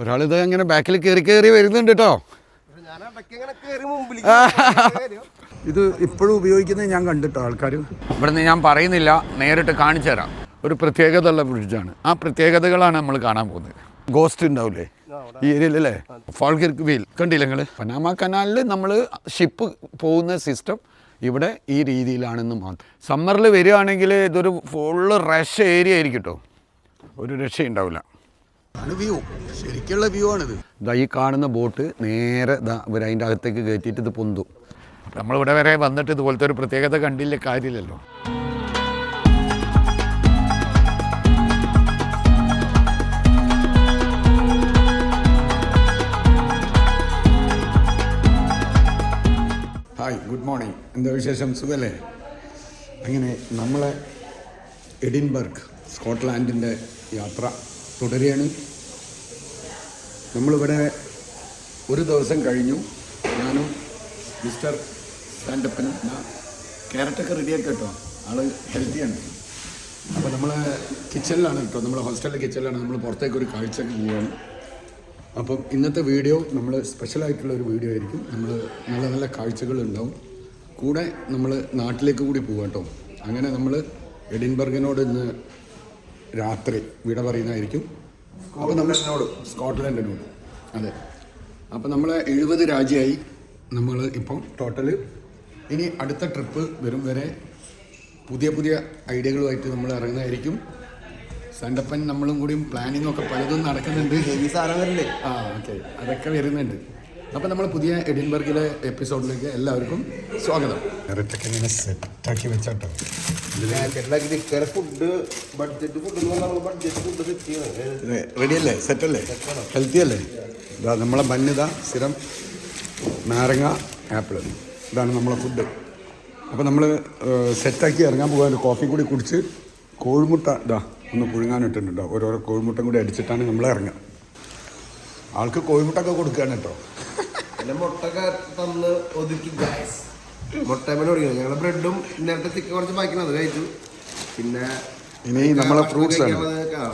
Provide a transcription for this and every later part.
ഒരാളിത് അങ്ങനെ ബാക്കിൽ കയറി കയറി വരുന്നുണ്ട് കേട്ടോ ഇത് ഇപ്പോഴും ഉപയോഗിക്കുന്നത് ഞാൻ കണ്ടിട്ടോ ആൾക്കാർ ഇവിടുന്ന് ഞാൻ പറയുന്നില്ല നേരിട്ട് കാണിച്ചു തരാം. ഒരു പ്രത്യേകത ഉള്ള ബ്രിഡ്ജാണ് ആ പ്രത്യേകതകളാണ് നമ്മൾ കാണാൻ പോകുന്നത്. ഗോസ്റ്റ് ഉണ്ടാവില്ലേ ഈ ഏരിയയിലല്ലേ? ഫോൾഗിർക്ക് വീൽ കണ്ടില്ല നിങ്ങൾ പനാമ കനാലിൽ നമ്മൾ ഷിപ്പ് പോകുന്ന സിസ്റ്റം ഇവിടെ ഈ രീതിയിലാണെന്ന് മാത്രം. സമ്മറിൽ വരികയാണെങ്കിൽ ഇതൊരു ഫുള്ള് റഷ് ഏരിയ ആയിരിക്കും കേട്ടോ ഒരു രക്ഷയുണ്ടാവില്ല. ആണ് വ്യൂ ശരിക്കുള്ള വ്യൂ ആണിത്. ഇതാ ഈ കാണുന്ന ബോട്ട് നേരെ ഇതാ ഇവർ അതിന്റെ അകത്തേക്ക് കയറ്റിയിട്ട് ഇത് പൊന്തും. നമ്മളിവിടെ വരെ വന്നിട്ട് ഇതുപോലത്തെ ഒരു പ്രത്യേകത കണ്ടില്ല കാര്യമില്ലല്ലോ. ഹായ് ഗുഡ് മോർണിംഗ് എന്താ വിശേഷം? സുഖല്ലേ? അങ്ങനെ നമ്മളെ എഡിൻബർഗ് സ്കോട്ട്ലാൻഡിന്റെ യാത്ര തുടരുകയാണ്. നമ്മളിവിടെ ഒരു ദിവസം കഴിഞ്ഞു. ഞാനും മിസ്റ്റർ സ്റ്റാൻഡപ്പനും ക്യാരറ്റൊക്കെ റെഡിയാക്കി കേട്ടോ. ആൾ ഹെൽത്തിയാണ്. അപ്പോൾ നമ്മൾ കിച്ചണിലാണ് കേട്ടോ. നമ്മൾ ഹോസ്റ്റലിലെ കിച്ചണിലാണ് നമ്മൾ പുറത്തേക്ക് ഒരു കാഴ്ചക്ക് പോവുകയാണ് അപ്പം ഇന്നത്തെ വീഡിയോ നമ്മൾ സ്പെഷ്യലായിട്ടുള്ള ഒരു വീഡിയോ ആയിരിക്കും. നമ്മൾ നല്ല നല്ല കാഴ്ചകൾ ഉണ്ടാവും. കൂടെ നമ്മൾ നാട്ടിലേക്ക് കൂടി പോകാം കേട്ടോ. അങ്ങനെ നമ്മൾ എഡിൻബർഗിനോട് ഇന്ന് രാത്രി വിട പറയുന്നതായിരിക്കും. സ്കോട്ട്ലൻഡിനോട്. അതെ. അപ്പോൾ നമ്മൾ എഴുപത് രാജ്യമായി നമ്മൾ ഇപ്പം ടോട്ടൽ ഇനി അടുത്ത ട്രിപ്പ് വരും വരെ പുതിയ പുതിയ ഐഡിയകളുമായിട്ട് നമ്മൾ ഇറങ്ങുന്നതായിരിക്കും. സണ്ടപ്പൻ നമ്മളും കൂടിയും പ്ലാനിങ്ങും ഒക്കെ പലതും നടക്കുന്നുണ്ട്. ആ ഓക്കെ. അതൊക്കെ വരുന്നുണ്ട്. അപ്പോൾ നമ്മൾ പുതിയ എഡിൻബർഗിലെ എപ്പിസോഡിലേക്ക് എല്ലാവർക്കും സ്വാഗതം. ഇങ്ങനെ സെറ്റാക്കി വെച്ചാട്ടോ. റെഡിയല്ലേ സെറ്റല്ലേ ഫുഡ് ബഡ്ജറ്റ് ഫുഡ് എന്ന് ബഡ്ജറ്റ് ഫുഡ് സെറ്റ് ചെയ്യണം. സെറ്റ് അല്ലേ? ഹെൽത്തി അല്ലേ? ഇതാ നമ്മളെ ബന്നിത സ്ഥിരം നാരങ്ങ ആപ്പിൾ ഇതാണ് നമ്മളെ ഫുഡ് അപ്പോൾ നമ്മൾ സെറ്റാക്കി ഇറങ്ങാൻ പോകാൻ കോഫി കൂടി കുടിച്ച് കോഴിമുട്ട ഇതാ ഒന്ന് പുഴുങ്ങാനിട്ടുണ്ട് ഓരോരോ കോഴിമുട്ടം കൂടി അടിച്ചിട്ടാണ് നമ്മൾ ഇറങ്ങുക. ആൾക്ക് കോഴിമുട്ടൊക്കെ കൊടുക്കുകയാണ് കേട്ടോ. പിന്നെ മുട്ടൊക്കെ തന്ന് ഒതുക്കി. ഗ്യാസ് മുട്ടമേലെ ഓടിക്കണം ഞങ്ങൾ ബ്രെഡും നേരത്തെ ചിക്കൻ കുറച്ച് ബാക്കി അത് കഴിച്ചു. പിന്നെ ഇനി നമ്മളെ ഫ്രൂട്ട്സ്.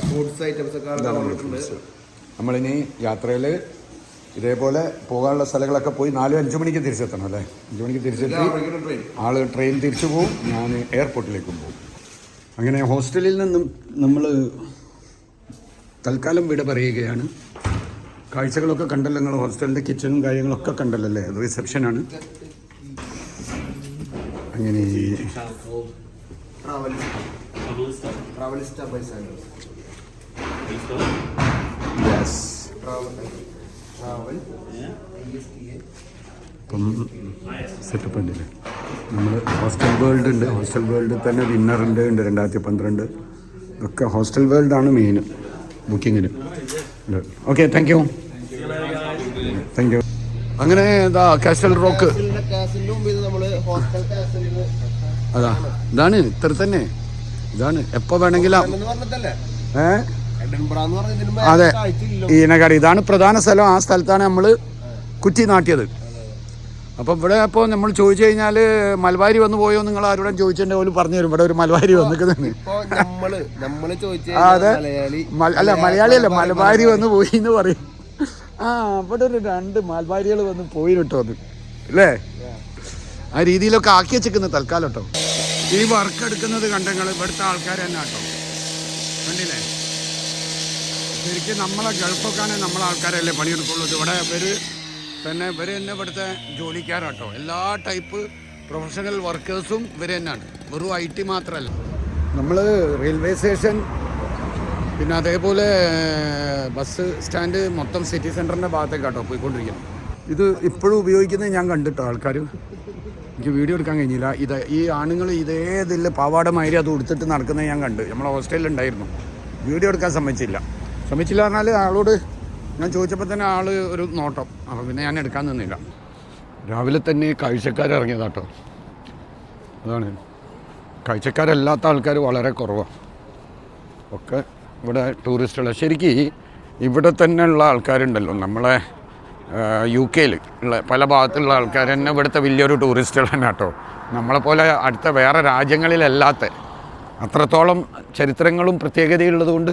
ഫ്രൂട്ട്സ് ഐറ്റംസ് ഒക്കെ നമ്മളിനി യാത്രയിൽ ഇതേപോലെ പോകാനുള്ള സ്ഥലങ്ങളൊക്കെ പോയി നാലും അഞ്ചു മണിക്ക് തിരിച്ചെത്തണം അല്ലേ? അഞ്ചു മണിക്ക് തിരിച്ചെത്തി ആൾ ട്രെയിൻ ട്രെയിൻ തിരിച്ചു പോകും ഞാൻ എയർപോർട്ടിലേക്കും പോകും അങ്ങനെ ഹോസ്റ്റലിൽ നിന്നും നമ്മൾ തൽക്കാലം വിട പറയുകയാണ്. കാഴ്ചകളൊക്കെ കണ്ടല്ലോ നിങ്ങൾ ഹോസ്റ്റലിന്റെ കിച്ചണും കാര്യങ്ങളൊക്കെ കണ്ടല്ലോ അല്ലേ റിസപ്ഷനാണ് അങ്ങനെ ഇപ്പം സെറ്റപ്പ് ഉണ്ടല്ലേ നമ്മൾ ഹോസ്റ്റൽ വേൾഡ് ഉണ്ട്. ഹോസ്റ്റൽ വേൾഡിൽ തന്നെ വിന്നർ ഉണ്ട് രണ്ടായിരത്തി പന്ത്രണ്ട് ഒക്കെ ഹോസ്റ്റൽ വേൾഡാണ് main ബുക്കിങ്ങിന് okay thank you thank you അങ്ങനെ എന്താ കാസ്റ്റൽ റോക്ക് അതാ ഇതാണ് ഇത്ര തന്നെ. ഇതാണ് എപ്പോ വേണമെങ്കിലും ഏ? അതെ. ഈനകാട് ഇതാണ് പ്രധാന സ്ഥലം. ആ സ്ഥലത്താണ് നമ്മൾ കുറ്റി നാട്ടിയത്. അപ്പം ഇവിടെ ഇപ്പോൾ നമ്മൾ ചോദിച്ചു കഴിഞ്ഞാൽ മലബാരി വന്ന് പോയോ നിങ്ങൾ ആരോടും ചോദിച്ചിട്ടുണ്ടെങ്കിൽ പോലും പറഞ്ഞു തരും. ഇവിടെ ഒരു മലബാരി വന്നിരിക്കുന്നു അതെ. അല്ല മലയാളി അല്ല മലബാരി വന്ന് പോയി എന്ന് പറയും. ആ അവിടെ ഒരു രണ്ട് മാൽവാരികൾ വന്ന് പോയി കേട്ടോ അത്. അല്ലേ ആ രീതിയിലൊക്കെ ആക്കി വെച്ചിരിക്കുന്നത് തൽക്കാലം കേട്ടോ. ഈ വർക്ക് എടുക്കുന്നത് കണ്ടങ്ങൾ ഇവിടുത്തെ ആൾക്കാർ തന്നെ കേട്ടോ. കണ്ടില്ലേ? ശരിക്കും നമ്മളെ ഗൾഫൊക്കെയാണ് നമ്മളെ ആൾക്കാരല്ലേ പണിയെടുക്കുള്ളൂ. ഇവിടെ ഇവർ തന്നെ ഇവർ തന്നെ ഇവിടുത്തെ ജോലിക്കാരാട്ടോ എല്ലാ ടൈപ്പ് പ്രൊഫഷണൽ വർക്കേഴ്സും ഇവർ തന്നെയാണ്. വെറും ഐ ടി മാത്രമല്ല നമ്മൾ റെയിൽവേ സ്റ്റേഷൻ പിന്നെ അതേപോലെ ബസ് സ്റ്റാൻഡ് മൊത്തം സിറ്റി സെന്ററിന്റെ ഭാഗത്തേക്കാട്ടോ പോയിക്കൊണ്ടിരിക്കുന്നത്. ഇത് ഇപ്പോഴും ഉപയോഗിക്കുന്നത് ഞാൻ കണ്ടിട്ടോ ആൾക്കാർ എനിക്ക് വീഡിയോ എടുക്കാൻ കഴിഞ്ഞില്ല. ഇത് ഈ ആണുങ്ങൾ ഇതേ ഇതിൽ പാവാടമാതിരി അത് ഉടുത്തിട്ട് നടക്കുന്നത് ഞാൻ കണ്ടു. നമ്മൾ ഹോസ്റ്റലിൽ ഉണ്ടായിരുന്നു. വീഡിയോ എടുക്കാൻ സമ്മതിച്ചില്ല. സമ്മതിച്ചില്ല പറഞ്ഞാൽ ആളോട് ഞാൻ ചോദിച്ചപ്പോൾ തന്നെ ആൾ ഒരു നോട്ടം. അപ്പം പിന്നെ ഞാൻ എടുക്കാൻ നിന്നില്ല. രാവിലെ തന്നെ കാഴ്ചക്കാരിറങ്ങിയതാട്ടോ അതാണ്. കാഴ്ചക്കാരല്ലാത്ത ആൾക്കാർ വളരെ കുറവാണ് ഒക്കെ ഇവിടെ ടൂറിസ്റ്റുകൾ. ശരിക്കും ഇവിടെ തന്നെയുള്ള ആൾക്കാരുണ്ടല്ലോ. നമ്മളെ യു കെയിൽ ഉള്ള പല ഭാഗത്തുള്ള ആൾക്കാർ തന്നെ ഇവിടുത്തെ വലിയൊരു ടൂറിസ്റ്റുകൾ തന്നെ കേട്ടോ. നമ്മളെപ്പോലെ അടുത്ത വേറെ രാജ്യങ്ങളിലല്ലാത്ത അത്രത്തോളം ചരിത്രങ്ങളും പ്രത്യേകതയുള്ളത് കൊണ്ട്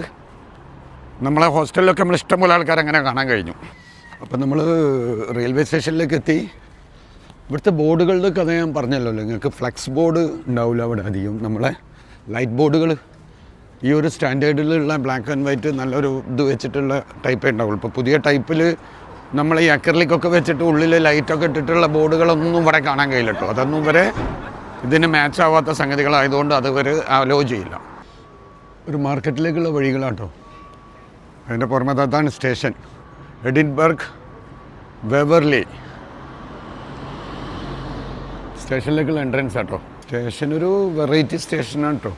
നമ്മളെ ഹോസ്റ്റലിലൊക്കെ നമ്മൾ ഇഷ്ടംപോലെ ആൾക്കാർ അങ്ങനെ കാണാൻ കഴിഞ്ഞു. അപ്പം നമ്മൾ റെയിൽവേ സ്റ്റേഷനിലേക്ക് എത്തി. ഇവിടുത്തെ ബോർഡുകളുടെ കഥ ഞാൻ പറഞ്ഞല്ലോ. നിങ്ങൾക്ക് ഫ്ലെക്സ് ബോർഡ് ഉണ്ടാവില്ല അവിടെ അധികം. നമ്മളെ ലൈറ്റ് ബോർഡുകൾ ഈ ഒരു സ്റ്റാൻഡേർഡിലുള്ള ബ്ലാക്ക് ആൻഡ് വൈറ്റ് നല്ലൊരു ഇത് വെച്ചിട്ടുള്ള ടൈപ്പേ ഉണ്ടാവുള്ളൂ. ഇപ്പോൾ പുതിയ ടൈപ്പിൽ നമ്മൾ ഈ അക്കറിലേക്കൊക്കെ വെച്ചിട്ട് ഉള്ളിൽ ലൈറ്റൊക്കെ ഇട്ടിട്ടുള്ള ബോർഡുകളൊന്നും ഇവിടെ കാണാൻ കഴിയില്ല അതൊന്നും വരെ ഇതിന് മാച്ച് ആവാത്ത സംഗതികളായതുകൊണ്ട് അത് ഇവർ അലോ ചെയ്യില്ല. ഒരു മാർക്കറ്റിലേക്കുള്ള വഴികളാട്ടോ. അതിന്റെ പുറമെ സ്റ്റേഷൻ. Edinburgh Waverley. സ്റ്റേഷനിലേക്കുള്ള എൻട്രൻസ് ആട്ടോ. സ്റ്റേഷൻ ഒരു വെറൈറ്റി സ്റ്റേഷനാണ് കേട്ടോ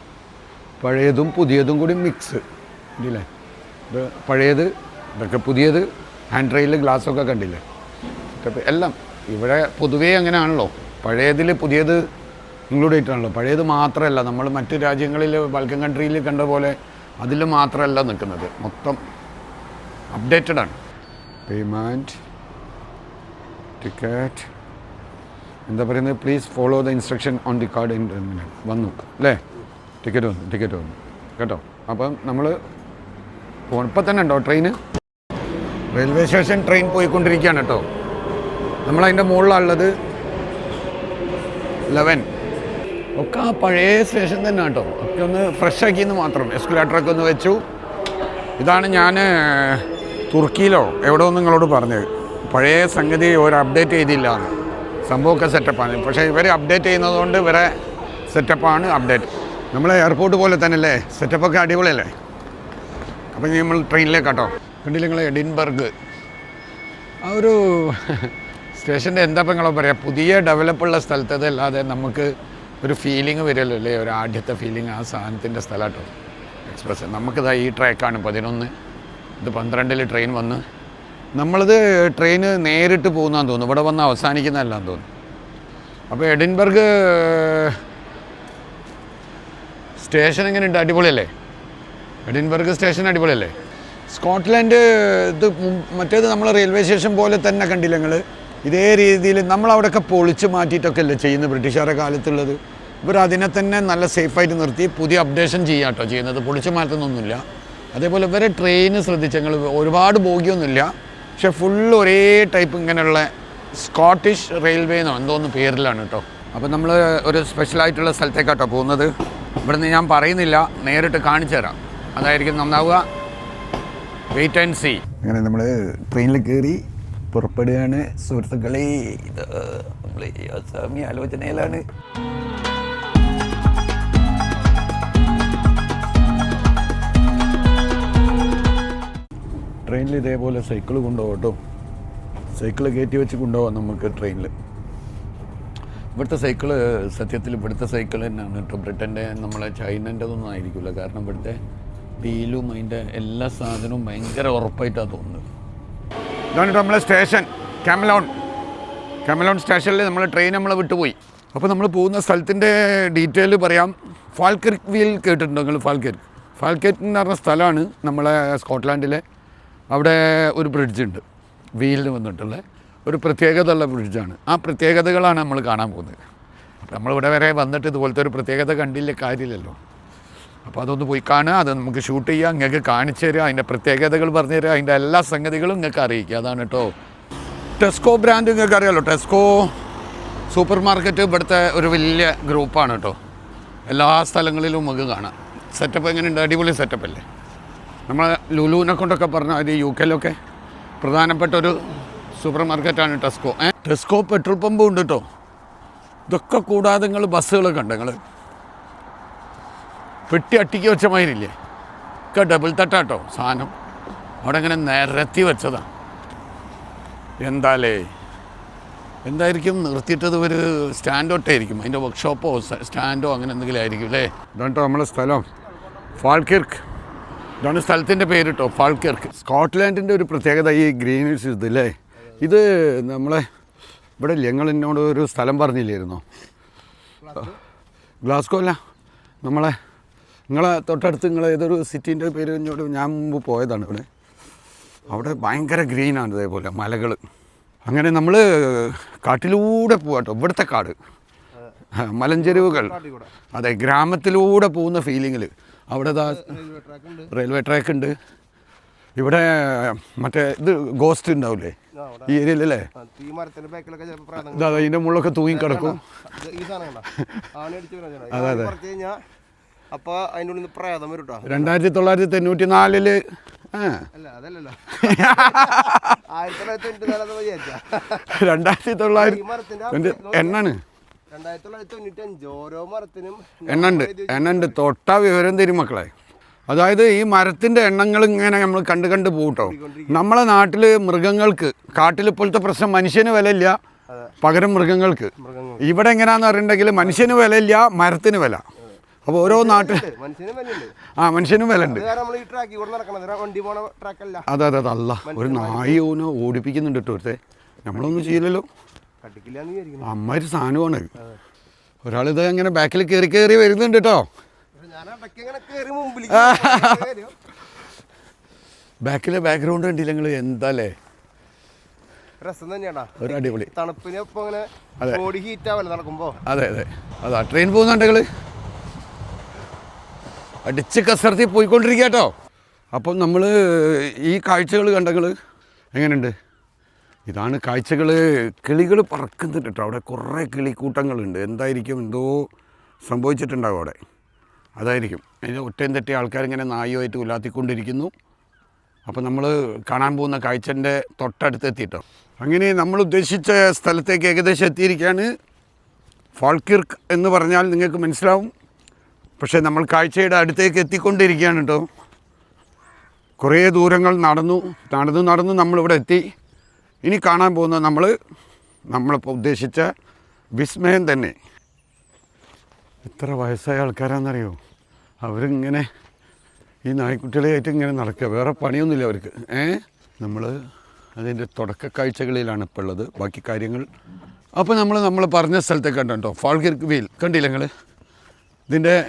പഴയതും പുതിയതും കൂടി മിക്സ് ഇല്ലേ ഇത് പഴയത് ഇതൊക്കെ പുതിയത് ഹാൻഡ് റെയിൽ ഗ്ലാസ്സൊക്കെ കണ്ടില്ലേ? എല്ലാം ഇവിടെ പൊതുവേ അങ്ങനെയാണല്ലോ. പഴയതിൽ പുതിയത് ഇൻക്ലൂഡ് ചെയ്തിട്ടാണല്ലോ. പഴയത് മാത്രമല്ല നമ്മൾ മറ്റു രാജ്യങ്ങളിൽ ബൾക്കൻ കൺട്രിയിൽ കണ്ട പോലെ അതിൽ മാത്രമല്ല നിൽക്കുന്നത്. മൊത്തം അപ്ഡേറ്റഡ് ആണ്. പേയ്മെന്റ് ടിക്കറ്റ് എന്താ പറയുന്നത്? Please follow the instruction on the card in വന്നു. അല്ലേ? ടിക്കറ്റ് വന്നു ടിക്കറ്റ് വന്നു. കേട്ടോ? അപ്പം നമ്മൾ ഇപ്പം തന്നെ ഉണ്ടോ ട്രെയിന് റെയിൽവേ സ്റ്റേഷൻ ട്രെയിൻ പോയിക്കൊണ്ടിരിക്കുകയാണ് കേട്ടോ. നമ്മളതിന്റെ മുകളിലുള്ളത് ലെവൻ ഒക്കെ ആ പഴയ സ്റ്റേഷൻ തന്നെ കേട്ടോ. ഒക്കെ ഒന്ന് ഫ്രഷ് ആക്കിയെന്ന് മാത്രം. എസ്കുലേറ്ററൊക്കെ ഒന്ന് വെച്ചു. ഇതാണ് ഞാൻ തുർക്കിയിലോ എവിടെ ഒന്നും നിങ്ങളോട് പറഞ്ഞത്. പഴയ സംഗതി ഒരു അപ്ഡേറ്റ് ചെയ്തില്ല. സംഭവമൊക്കെ സെറ്റപ്പാണ് പക്ഷേ ഇവർ അപ്ഡേറ്റ് ചെയ്യുന്നതുകൊണ്ട് ഇവരെ സെറ്റപ്പാണ് അപ്ഡേറ്റ് നമ്മളെ എയർപോർട്ട് പോലെ തന്നെ അല്ലേ സെറ്റപ്പൊക്കെ അടിപൊളിയല്ലേ? അപ്പം ഇനി നമ്മൾ ട്രെയിനിലേക്ക് കേട്ടോ കണ്ടില്ല നിങ്ങൾ എഡിൻബർഗ്? ആ ഒരു സ്റ്റേഷന്റെ എന്താ ഇപ്പം നിങ്ങളോ പറയാം? പുതിയ ഡെവലപ്പുള്ള സ്ഥലത്തത് അല്ലാതെ നമുക്ക് ഒരു ഫീലിംഗ് വരുമല്ലോ അല്ലേ? ഒരു ആദ്യത്തെ ഫീലിംഗ് ആ സാധനത്തിന്റെ സ്ഥലമാട്ടോ. എക്സ്പ്രസ് നമുക്കിതാ ഈ ട്രാക്കാണ് പതിനൊന്ന്. ഇത് പന്ത്രണ്ടിൽ ട്രെയിൻ വന്ന്. നമ്മളത് ട്രെയിന് നേരിട്ട് പോകുന്നതാന്ന് തോന്നുന്നു. ഇവിടെ വന്ന് അവസാനിക്കുന്നതല്ലാന്ന് തോന്നുന്നു. അപ്പോൾ എഡിൻബർഗ് സ്റ്റേഷൻ എങ്ങനെയുണ്ട് അടിപൊളിയല്ലേ? എഡിൻബർഗ് സ്റ്റേഷൻ അടിപൊളിയല്ലേ? സ്കോട്ട്ലൻഡ് ഇത് മറ്റേത് നമ്മൾ റെയിൽവേ സ്റ്റേഷൻ പോലെ തന്നെ കണ്ടില്ല നിങ്ങൾ ഇതേ രീതിയിൽ നമ്മൾ അവിടെയൊക്കെ പൊളിച്ച് മാറ്റിയിട്ടൊക്കെ അല്ലേ ചെയ്യുന്നത് ബ്രിട്ടീഷുകാരുടെ കാലത്തുള്ളത്. ഇവർ അതിനെ തന്നെ നല്ല സേഫായിട്ട് നിർത്തി പുതിയ അപ്ഡേഷൻ ചെയ്യാം കേട്ടോ ചെയ്യുന്നത്. പൊളിച്ച് മാറ്റുന്നൊന്നുമില്ല. അതേപോലെ ഇവരെ ട്രെയിൻ ശ്രദ്ധിച്ച ഞങ്ങൾ ഒരുപാട് ബോഗിയൊന്നുമില്ല. പക്ഷെ ഫുള്ള് ഒരേ ടൈപ്പ് ഇങ്ങനെയുള്ള സ്കോട്ടിഷ് റെയിൽവേ എന്നോ എന്തോന്ന് പേരിലാണ് കേട്ടോ. അപ്പോൾ നമ്മൾ ഒരു സ്പെഷ്യലായിട്ടുള്ള സ്ഥലത്തേക്കാട്ടോ പോകുന്നത്. ഇവിടുന്ന് ഞാൻ പറയുന്നില്ല നേരിട്ട് കാണിച്ചു തരാം. അതായിരിക്കും നന്നാവുക. വെയിറ്റ് ആൻഡ് സീ അങ്ങനെ നമ്മൾ ട്രെയിനിൽ കയറി പുറപ്പെടുകയാണ്. സുഹൃത്തുക്കളെ നമ്മൾ സ്വാമി ആലോചനയിലാണ്. ട്രെയിനിൽ ഇതേപോലെ സൈക്കിൾ കൊണ്ടുപോകട്ടോ. കേട്ടോ സൈക്കിൾ കയറ്റി വെച്ച് കൊണ്ടുപോകാം നമുക്ക് ട്രെയിനിൽ ഇവിടുത്തെ സൈക്കിൾ സത്യത്തിൽ ഇവിടുത്തെ സൈക്കിൾ തന്നെയാണ്. കേട്ടോ ബ്രിട്ടന്റെ നമ്മളെ ചൈനന്റെതൊന്നും ആയിരിക്കില്ല കാരണം ഇവിടുത്തെ വീലും അതിന്റെ എല്ലാ സാധനവും ഭയങ്കര ഉറപ്പായിട്ടാണ് തോന്നുന്നത്. ഇതാണ് നമ്മളെ സ്റ്റേഷൻ കാമലോൺ. കാമലോൺ സ്റ്റേഷനിൽ നമ്മൾ ട്രെയിൻ നമ്മൾ വിട്ടുപോയി. അപ്പോൾ നമ്മൾ പോകുന്ന സ്ഥലത്തിന്റെ ഡീറ്റെയിൽ പറയാം. ഫാൽക്കർക്ക് വീൽ കേട്ടിട്ടുണ്ടോ നിങ്ങൾ ഫാൽക്കർക്ക് ഫാൽക്കർക്ക് എന്ന് പറഞ്ഞ സ്ഥലമാണ് നമ്മളെ സ്കോട്ട്ലാൻഡിലെ. അവിടെ ഒരു ബ്രിഡ്ജ് ഉണ്ട്. വീലിന് വന്നിട്ടുള്ള ഒരു പ്രത്യേകതയുള്ള ബ്രിഡ്ജാണ് ആ പ്രത്യേകതകളാണ് നമ്മൾ കാണാൻ പോകുന്നത്. അപ്പോൾ നമ്മളിവിടെ വരെ വന്നിട്ട് ഇതുപോലത്തെ ഒരു പ്രത്യേകത കണ്ടില്ല കാര്യമില്ലല്ലോ. അപ്പോൾ അതൊന്ന് പോയി കാണുക അത് നമുക്ക് ഷൂട്ട് ചെയ്യുക നിങ്ങൾക്ക് കാണിച്ചു തരിക അതിന്റെ പ്രത്യേകതകൾ പറഞ്ഞു തരിക അതിന്റെ എല്ലാ സംഗതികളും നിങ്ങൾക്ക് അറിയിക്കുക അതാണ് കേട്ടോ ടെസ്കോ ബ്രാൻഡ് നിങ്ങൾക്ക് അറിയാമല്ലോ ടെസ്കോ സൂപ്പർ മാർക്കറ്റ് ഇവിടുത്തെ ഒരു വലിയ ഗ്രൂപ്പാണ് കേട്ടോ എല്ലാ സ്ഥലങ്ങളിലും നമുക്ക് കാണാം. സെറ്റപ്പ് എങ്ങനെയുണ്ട്? അടിപൊളി സെറ്റപ്പ് അല്ലേ? നമ്മൾ ലുലുവിനെ കൊണ്ടൊക്കെ പറഞ്ഞാൽ ഒരു യു കെയിലൊക്കെ പ്രധാനപ്പെട്ട ഒരു സൂപ്പർ മാർക്കറ്റാണ് ടെസ്കോ. ഏ? ടെസ്കോ പെട്രോൾ പമ്പ് ഉണ്ട് കേട്ടോ ഇതൊക്കെ കൂടാതെ നിങ്ങൾ ബസ്സുകളൊക്കെ ഉണ്ട്. നിങ്ങൾ പെട്ടി അട്ടിക്ക് വെച്ച മാതിരില്ലേ ഒക്കെ ഡബിൾ തട്ടാട്ടോ സാധനം. അവിടെ ഇങ്ങനെ നിരത്തി വെച്ചതാ. എന്താലേ? എന്തായിരിക്കും? നിർത്തിയിട്ടത് ഒരു സ്റ്റാൻഡോട്ടായിരിക്കും അതിന്റെ വർക്ക്ഷോപ്പോ സ്റ്റാൻഡോ അങ്ങനെ എന്തെങ്കിലും ആയിരിക്കും അല്ലേ? ഇതാണ് നമ്മളെ സ്ഥലം. ഫാൾക്കിർക്ക് ഇതാണ് സ്ഥലത്തിന്റെ പേര് കേട്ടോ ഫാൾക്കിർക്ക് സ്കോട്ട്ലാൻഡിന്റെ ഒരു പ്രത്യേകത ഈ ഗ്രീനീസ് ഇതല്ലേ ഇത് നമ്മളെ ഇവിടെ ഞങ്ങൾ എന്നോട് ഒരു സ്ഥലം പറഞ്ഞില്ലായിരുന്നോ? ഗ്ലാസ്കോ അല്ല നമ്മളെ നിങ്ങളെ തൊട്ടടുത്ത് നിങ്ങൾ ഏതൊരു സിറ്റീന്റെ പേര് എന്നോട് ഞാൻ മുമ്പ് പോയതാണ് ഇവിടെ. അവിടെ ഭയങ്കര ഗ്രീനാണ് ഇതേപോലെ മലകൾ അങ്ങനെ നമ്മൾ കാട്ടിലൂടെ പോവാട്ടോ ഇവിടുത്തെ കാട്. മലഞ്ചെരുവുകൾ. അതെ ഗ്രാമത്തിലൂടെ പോകുന്ന ഫീലിങ്ങിൽ അവിടെ റെയിൽവേ ട്രാക്ക് ഉണ്ട് ഇവിടെ മറ്റേ ഇത് ഗോസ്റ്റ് ഉണ്ടാവില്ലേ ഈ ഏരിയയിലല്ലേ അതെ ഈ മരത്തിന്റെ ബാക്കിലൊക്കെ ചിലപ്പോൾ പ്രാതങ്ങൾ ഇതാ മുള്ളൊക്കെ തൂങ്ങി കിടക്കും. കുറച്ച് കഴിഞ്ഞാൽ അപ്പൊ അതിന്റെ ഉള്ളിൽ പ്രേതം വരും കേട്ടോ രണ്ടായിരത്തി തൊള്ളായിരത്തി തൊണ്ണൂറ്റി നാലിൽ രണ്ടായിരത്തി തൊള്ളായിരത്തി എണ്ണാണ്? എണ്ണുണ്ട് എണ്ണുണ്ട്. തൊട്ട വിവരം തരും മക്കളെ. അതായത് ഈ മരത്തിന്റെ എണ്ണങ്ങൾ ഇങ്ങനെ നമ്മൾ കണ്ട് കണ്ട് പോകട്ടോ നമ്മളെ നാട്ടിൽ മൃഗങ്ങൾക്ക് കാട്ടിൽ ഇപ്പോഴത്തെ പ്രശ്നം മനുഷ്യന് വിലയില്ല പകരം മൃഗങ്ങൾക്ക്. ഇവിടെ എങ്ങനെയാന്ന് പറഞ്ഞിട്ടുണ്ടെങ്കിൽ മനുഷ്യന് വിലയില്ല മരത്തിന് വില. അപ്പോൾ ഓരോ നാട്ടിൽ ആ മനുഷ്യനും വില ഉണ്ട് അതെ അതെ അതല്ല അല്ല. ഒരു നായി ഓനെ ഓടിപ്പിക്കുന്നുണ്ട് കേട്ടോ ഒരുത്തെ നമ്മളൊന്നും ചെയ്യില്ലല്ലോ. അമ്മ ഒരു സാധനമാണ്. ഒരാളിത് അങ്ങനെ ബാക്കിൽ കയറി കയറി വരുന്നുണ്ട് കേട്ടോ. ബാക്കിലെ ബാക്ക്ഗ്രൗണ്ട് കണ്ടില്ല നിങ്ങൾ എന്താല്ലേ? രസം തന്നെയാടാ. ഒരു അടിപൊളി. തണുപ്പിന് ഇപ്പൊ അങ്ങനെ ബോഡി ഹീറ്റ് ആവല്ലേ നടക്കുമ്പോ. അതെ അതെ. അതാ ട്രെയിൻ പോകുന്നുണ്ടെങ്കിൽ അടിച്ച് കസർത്തി പോയിക്കൊണ്ടിരിക്കുക കേട്ടോ. അപ്പം നമ്മൾ ഈ കാഴ്ചകൾ കണ്ടങ്ങൾ എങ്ങനെയുണ്ട്? ഇതാണ് കാഴ്ചകൾ കിളികൾ പറക്കുന്നുണ്ട് കേട്ടോ. അവിടെ കുറേ കിളിക്കൂട്ടങ്ങളുണ്ട്. എന്തായിരിക്കും? എന്തോ സംഭവിച്ചിട്ടുണ്ടാവും അവിടെ. അതായിരിക്കും. അതിന്റെ ഒറ്റയും തെറ്റി ആൾക്കാരിങ്ങനെ നായുമായിട്ട് ഉലാത്തിക്കൊണ്ടിരിക്കുന്നു. അപ്പോൾ നമ്മൾ കാണാൻ പോകുന്ന കാഴ്ചന്റെ തൊട്ടടുത്ത് എത്തിയിട്ടോ. അങ്ങനെ നമ്മൾ ഉദ്ദേശിച്ച സ്ഥലത്തേക്ക് ഏകദേശം എത്തിയിരിക്കുകയാണ്. ഫാൾക്കിർക്ക് എന്ന് പറഞ്ഞാൽ നിങ്ങൾക്ക് മനസ്സിലാവും. പക്ഷേ നമ്മൾ കാഴ്ചയുടെ അടുത്തേക്ക് എത്തിക്കൊണ്ടിരിക്കുകയാണ് കേട്ടോ. കുറേ ദൂരങ്ങൾ നടന്നു നടന്നു നടന്നു നമ്മളിവിടെ എത്തി. ഇനി കാണാൻ പോകുന്ന നമ്മൾ നമ്മളിപ്പോൾ ഉദ്ദേശിച്ച വിസ്മയം തന്നെ. എത്ര വയസ്സായ ആൾക്കാരാണെന്നറിയോ? അവരിങ്ങനെ ഈ നായ്ക്കുട്ടികളായിട്ട് ഇങ്ങനെ നടക്കുക. വേറെ പണിയൊന്നുമില്ല അവർക്ക്. ഏ? നമ്മൾ അതിന്റെ തുടക്ക കാഴ്ചകളിലാണ് ഇപ്പോൾ ഉള്ളത്. ബാക്കി കാര്യങ്ങൾ. അപ്പോൾ നമ്മൾ നമ്മൾ പറഞ്ഞ സ്ഥലത്തേക്ക് കണ്ടോ ഫാൾഗിർക്ക് വീൽ. കണ്ടില്ല നിങ്ങൾ ഇതിന്റെ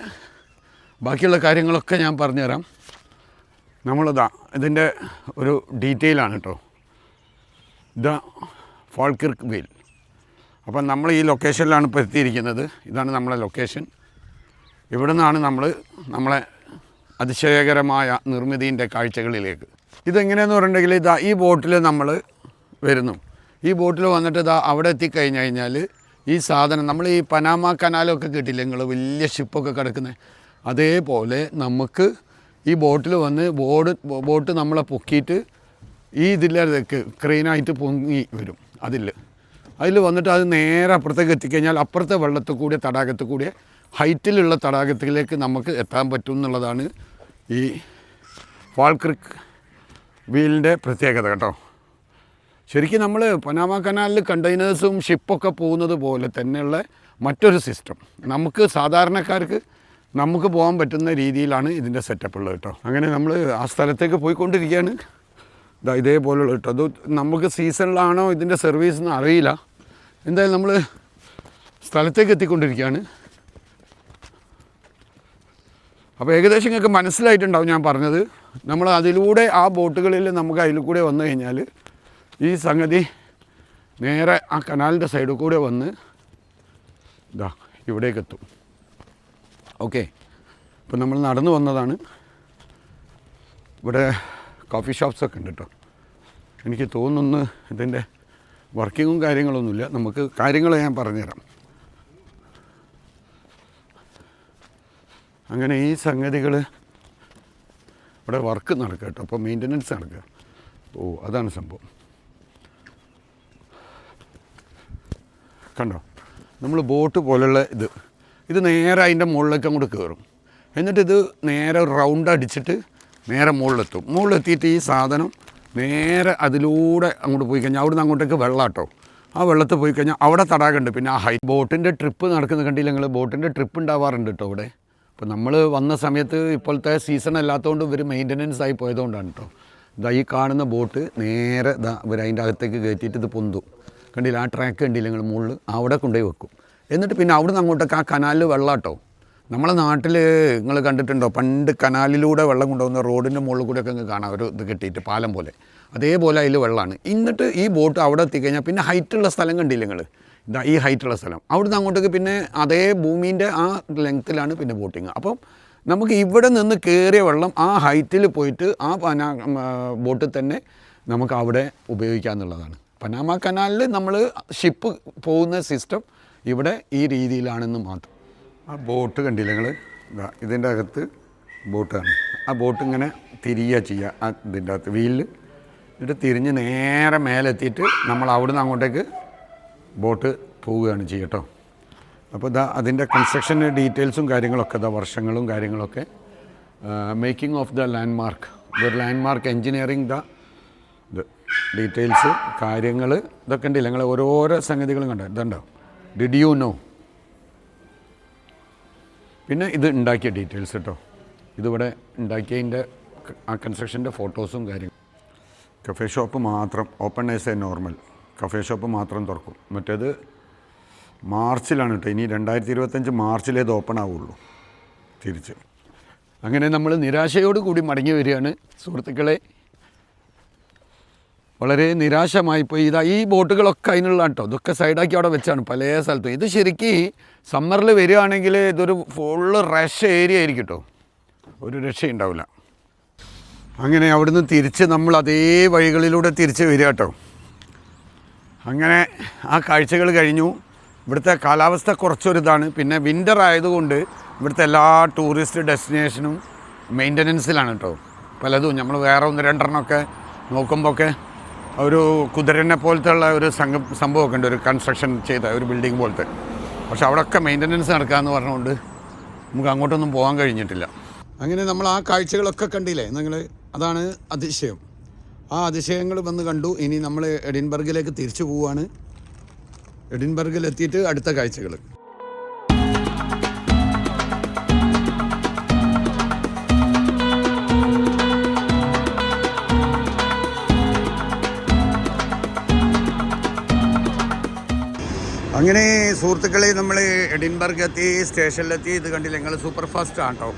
ബാക്കിയുള്ള കാര്യങ്ങളൊക്കെ ഞാൻ പറഞ്ഞുതരാം. നമ്മളിതാ ഇതിന്റെ ഒരു ഡീറ്റെയിലാണ് കേട്ടോ. ഇതാ ഫാൾക്കിർക്ക് വീൽ. അപ്പം നമ്മൾ ഈ ലൊക്കേഷനിലാണ് ഇപ്പോൾ എത്തിയിരിക്കുന്നത്. ഇതാണ് നമ്മളെ ലൊക്കേഷൻ ഇവിടെ നിന്നാണ് നമ്മൾ നമ്മളെ അതിശയകരമായ നിർമ്മിതിന്റെ കാഴ്ചകളിലേക്ക്. ഇതെങ്ങനെയെന്ന് പറഞ്ഞിട്ടുണ്ടെങ്കിൽ ഇതാ ഈ ബോട്ടിൽ നമ്മൾ വരുന്നു. ഈ ബോട്ടിൽ വന്നിട്ട് ഇതാ അവിടെ എത്തിക്കഴിഞ്ഞ് കഴിഞ്ഞാൽ ഈ സാധനം നമ്മൾ ഈ പനാമ കനാലൊക്കെ കിട്ടില്ല? നിങ്ങൾ വലിയ ഷിപ്പൊക്കെ കിടക്കുന്നത് അതേപോലെ നമുക്ക് ഈ ബോട്ടിൽ വന്ന് ബോർഡ് ബോട്ട് നമ്മളെ പൊക്കിയിട്ട് ഈ ഇതിലേക്ക് ക്രെയിനായിട്ട് പൊങ്ങി വരും. അതിൽ അതിൽ വന്നിട്ട് അത് നേരെ അപ്പുറത്തേക്ക് എത്തിക്കഴിഞ്ഞാൽ അപ്പുറത്തെ വെള്ളത്തിൽ കൂടിയ തടാകത്തിൽ കൂടിയ ഹൈറ്റിലുള്ള തടാകത്തിലേക്ക് നമുക്ക് എത്താൻ പറ്റും എന്നുള്ളതാണ് ഈ വാൾക്രിക്ക് വീലിന്റെ പ്രത്യേകത കേട്ടോ. ശരിക്കും നമ്മൾ പനാമ കനാലിൽ കണ്ടെയ്നേഴ്സും ഷിപ്പൊക്കെ പോകുന്നത് പോലെ തന്നെയുള്ള മറ്റൊരു സിസ്റ്റം. നമുക്ക് സാധാരണക്കാർക്ക് നമുക്ക് പോകാൻ പറ്റുന്ന രീതിയിലാണ് ഇതിന്റെ സെറ്റപ്പ് ഉള്ളത് കേട്ടോ. അങ്ങനെ നമ്മൾ ആ സ്ഥലത്തേക്ക് പോയിക്കൊണ്ടിരിക്കുകയാണ്. ഇതാ ഇതേപോലുള്ള കേട്ടോ. അത് നമുക്ക് സീസണിലാണോ ഇതിന്റെ സർവീസ് എന്ന് അറിയില്ല. എന്തായാലും നമ്മൾ സ്ഥലത്തേക്ക് എത്തിക്കൊണ്ടിരിക്കുകയാണ്. അപ്പോൾ ഏകദേശം നിങ്ങൾക്ക് മനസ്സിലായിട്ടുണ്ടാവും ഞാൻ പറഞ്ഞത്. നമ്മൾ അതിലൂടെ ആ ബോട്ടുകളിൽ നമുക്ക് അതിൽ കൂടെ വന്നു കഴിഞ്ഞാൽ ഈ സംഗതി നേരെ ആ കനാലിന്റെ സൈഡിൽ കൂടെ വന്ന് ഇതാ ഇവിടേക്ക് എത്തും. ഓക്കെ. ഇപ്പം നമ്മൾ നടന്നു വന്നതാണ്. ഇവിടെ കോഫി ഷോപ്സൊക്കെ ഉണ്ട് കേട്ടോ എനിക്ക് തോന്നുന്നു ഇതിന്റെ വർക്കിങ്ങും കാര്യങ്ങളൊന്നുമില്ല. നമുക്ക് കാര്യങ്ങൾ ഞാൻ പറഞ്ഞുതരാം. അങ്ങനെ ഈ സംഗതികൾ ഇവിടെ വർക്ക് നടക്കുക കേട്ടോ. അപ്പോൾ മെയിന്റനൻസ് നടക്കുക. ഓ അതാണ് സംഭവം. കണ്ടോ? നമ്മൾ ബോട്ട് പോലുള്ള ഇത്. ഇത് നേരെ അതിന്റെ മുകളിലേക്ക് അങ്ങോട്ട് കയറും എന്നിട്ട് ഇത് നേരെ റൗണ്ട് അടിച്ചിട്ട് നേരെ മുകളിലെത്തും. മുകളിലെത്തിയിട്ട് ഈ സാധനം നേരെ അതിലൂടെ അങ്ങോട്ട് പോയി കഴിഞ്ഞാൽ അവിടുന്ന് അങ്ങോട്ടേക്ക് വെള്ളാട്ടോ. ആ വെള്ളത്തിൽ പോയി കഴിഞ്ഞാൽ അവിടെ തടാകമുണ്ട്. പിന്നെ ആ ഹൈ ബോട്ടിന്റെ ട്രിപ്പ് നടക്കുന്ന കണ്ടില്ല നിങ്ങൾ? ബോട്ടിന്റെ ട്രിപ്പ് ഉണ്ടാവാറുണ്ട് കേട്ടോ അവിടെ. അപ്പോൾ നമ്മൾ വന്ന സമയത്ത് ഇപ്പോഴത്തെ സീസൺ അല്ലാത്തതുകൊണ്ട് ഇവർ മെയിന്റനൻസ് ആയി പോയതുകൊണ്ടാണ് കേട്ടോ. ഇതാ ഈ കാണുന്ന ബോട്ട് നേരെ ഇതാ ഇവർ അതിന്റെ അകത്തേക്ക് കയറ്റിയിട്ട് ഇത് പൊന്തും. കണ്ടില്ല? ആ ട്രാക്ക് കണ്ടില്ല നിങ്ങൾ? മുകളിൽ. അവിടെ കൊണ്ടുപോയി വെക്കും. എന്നിട്ട് പിന്നെ അവിടുന്ന് അങ്ങോട്ടേക്ക് ആ കനാലിൽ വെള്ളാട്ടോ. നമ്മളെ നാട്ടിൽ നിങ്ങൾ കണ്ടിട്ടുണ്ടോ? പണ്ട് കനാലിലൂടെ വെള്ളം കൊണ്ടുപോകുന്ന റോഡിന്റെ മുകളിൽ കൂടെയൊക്കെ അങ്ങ് കാണാം. ഒരു ഇത് കെട്ടിയിട്ട് പാലം പോലെ. അതേപോലെ അതിൽ വെള്ളമാണ്. എന്നിട്ട് ഈ ബോട്ട് അവിടെ എത്തിക്കഴിഞ്ഞാൽ പിന്നെ ഹൈറ്റുള്ള സ്ഥലം കണ്ടില്ല നിങ്ങൾ ഇതാ ഈ ഹൈറ്റുള്ള സ്ഥലം. അവിടുന്ന് അങ്ങോട്ടേക്ക് പിന്നെ അതേ ഭൂമീന്റെ ആ ലെങ്ത്തിലാണ് പിന്നെ ബോട്ടിങ് അപ്പം നമുക്ക് ഇവിടെ നിന്ന് കയറിയ വെള്ളം ആ ഹൈറ്റിൽ പോയിട്ട് ആ പനാ ബോട്ടിൽ തന്നെ നമുക്ക് അവിടെ ഉപയോഗിക്കാമെന്നുള്ളതാണ് പനാമ കനാലിൽ നമ്മൾ ഷിപ്പ് പോകുന്ന സിസ്റ്റം ഇവിടെ ഈ രീതിയിലാണെന്ന് മാത്രം. ആ ബോട്ട് കണ്ടില്ല നിങ്ങൾ ഇതാ ഇതിന്റെ അകത്ത് ബോട്ടാണ്. ആ ബോട്ട് ഇങ്ങനെ തിരിയുക ചെയ്യുക ആ ഇതിന്റെ അകത്ത് വീലിൽ. എന്നിട്ട് തിരിഞ്ഞ് നേരെ മേലെത്തിയിട്ട് നമ്മൾ അവിടുന്ന് അങ്ങോട്ടേക്ക് ബോട്ട് പോവുകയാണ് ചെയ്യട്ടോ അപ്പോൾ ഇതാ അതിന്റെ കൺസ്ട്രക്ഷൻ ഡീറ്റെയിൽസും കാര്യങ്ങളൊക്കെ ഇതാ വർഷങ്ങളും കാര്യങ്ങളൊക്കെ making of the landmark ഇതൊരു landmark engineering the details കാര്യങ്ങൾ ഇതൊക്കെ ഉണ്ടല്ലോ? നിങ്ങൾ ഓരോരോ സംഗതികളും കണ്ടോ? ഇതുണ്ടോ? ഡിഡ് യു നോ പിന്നെ ഇത് ഉണ്ടാക്കിയ ഡീറ്റെയിൽസ് കേട്ടോ ഇതിവിടെ ഉണ്ടാക്കിയതിന്റെ ആ കൺസ്ട്രക്ഷന്റെ ഫോട്ടോസും കാര്യങ്ങളും. കഫേ ഷോപ്പ് മാത്രം open as a normal. Cafe shop മാത്രം തുറക്കും. മറ്റേത് മാർച്ചിലാണ് കേട്ടോ ഇനി രണ്ടായിരത്തി ഇരുപത്തഞ്ച് മാർച്ചിലേ ഇത് ഓപ്പൺ ആവുള്ളൂ. തിരിച്ച്. അങ്ങനെ നമ്മൾ നിരാശയോട് കൂടി മടങ്ങി വരികയാണ്. സുഹൃത്തുക്കളെ വളരെ നിരാശമായി പോയി. ഇതാ ഈ ബോട്ടുകളൊക്കെ അതിനുള്ള കേട്ടോ ഇതൊക്കെ സൈഡാക്കി അവിടെ വെച്ചാണ് പല സ്ഥലത്തും. ഇത് ശരിക്കും സമ്മറിൽ വരികയാണെങ്കിൽ ഇതൊരു ഫുള്ള് റഷ് ഏരിയ ആയിരിക്കും കേട്ടോ ഒരു രക്ഷയുണ്ടാവില്ല അങ്ങനെ അവിടുന്ന് തിരിച്ച് നമ്മൾ അതേ വഴികളിലൂടെ തിരിച്ച് വരിക കേട്ടോ അങ്ങനെ ആ കാഴ്ചകൾ കഴിഞ്ഞു. ഇവിടുത്തെ കാലാവസ്ഥ കുറച്ചൊരു ഇതാണ് പിന്നെ വിന്റർ ആയതുകൊണ്ട് ഇവിടുത്തെ എല്ലാ ടൂറിസ്റ്റ് ഡെസ്റ്റിനേഷനും മെയിന്റനൻസിലാണ് കേട്ടോ പലതും. നമ്മൾ വേറെ ഒന്ന് രണ്ടെണ്ണമൊക്കെ നോക്കുമ്പോഴൊക്കെ ഒരു കുതിരനെ പോലത്തെ ഉള്ള ഒരു സംഘം സംഭവമൊക്കെ ഉണ്ട്. ഒരു കൺസ്ട്രക്ഷൻ ചെയ്ത ഒരു ബിൽഡിംഗ് പോലത്തെ. പക്ഷെ അവിടെയൊക്കെ മെയിന്റനൻസ് നടക്കാമെന്ന് പറഞ്ഞുകൊണ്ട് നമുക്ക് അങ്ങോട്ടൊന്നും പോകാൻ കഴിഞ്ഞിട്ടില്ല. അങ്ങനെ നമ്മൾ ആ കാഴ്ചകളൊക്കെ കണ്ടില്ലേ? നിങ്ങൾ അതാണ് അതിശയം. ആ അതിശയങ്ങൾ വന്ന് കണ്ടു. ഇനി നമ്മൾ എഡിൻബർഗിലേക്ക് തിരിച്ചു പോവുകയാണ് എഡിൻബർഗിൽ എത്തിയിട്ട് അടുത്ത കാഴ്ചകൾ അങ്ങനെ സുഹൃത്തുക്കളെ നമ്മൾ എഡിൻബർഗ് എത്തി സ്റ്റേഷനിലെത്തി. ഇത് കണ്ടില്ല? ഞങ്ങൾ സൂപ്പർ ഫാസ്റ്റ് ആണ് കേട്ടോ